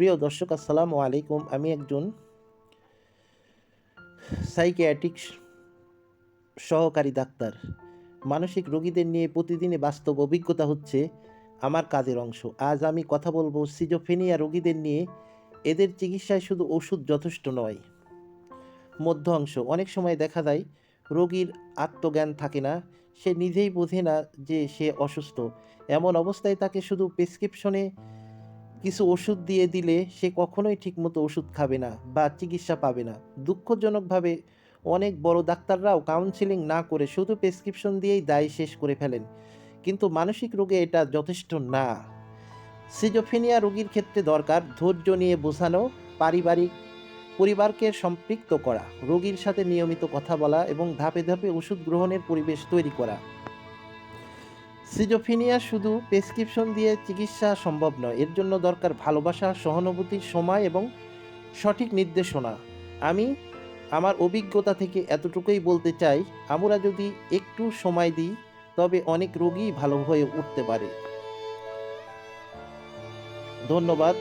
প্রিয় দর্শক, আসসালামু আলাইকুম। আমি একজন সাইকিয়াট্রিক সহকারী ডাক্তার। মানসিক রোগীদের নিয়ে প্রতিদিনে বাস্তব অভিজ্ঞতা হচ্ছে আমার কাজের অংশ। আজ আমি কথা বলব সিজোফেনিয়া রোগীদের নিয়ে। এদের চিকিৎসায় শুধু ওষুধ যথেষ্ট নয়, মধ্য অংশ। অনেক সময় দেখা যায়, রোগীর আত্মজ্ঞান থাকে না, সে নিজেই বোঝে না যে সে অসুস্থ। এমন অবস্থায় তাকে শুধু প্রেসক্রিপশনে কিছু ওষুধ দিয়ে দিলে সে কখনোই ঠিকমতো ওষুধ খাবে না বা চিকিৎসা পাবে না। দুঃখজনকভাবে অনেক বড় ডাক্তাররাও কাউন্সিলিং না করে শুধু প্রেসক্রিপশন দিয়েই দায় শেষ করে ফেলেন। কিন্তু মানসিক রোগে এটা যথেষ্ট না। সিজোফেনিয়া রোগীর ক্ষেত্রে দরকার ধৈর্য নিয়ে বোঝানো, পারিবারিক পরিবারকে সম্পৃক্ত করা, রোগীর সাথে নিয়মিত কথা বলা এবং ধাপে ধাপে ওষুধ গ্রহণের পরিবেশ তৈরি করা। সিজোফিনিয়া শুধু প্রেসক্রিপশন দিয়ে চিকিৎসা সম্ভব নয়, এর জন্য দরকার ভালোবাসা, সহানুভূতি, সময় এবং সঠিক নির্দেশনা। আমি আমার অভিজ্ঞতা থেকে এতটুকুই বলতে চাই, আমরা যদি একটু সময় দিই, তবে অনেক রোগী ভালো হয়ে উঠতে পারে। ধন্যবাদ।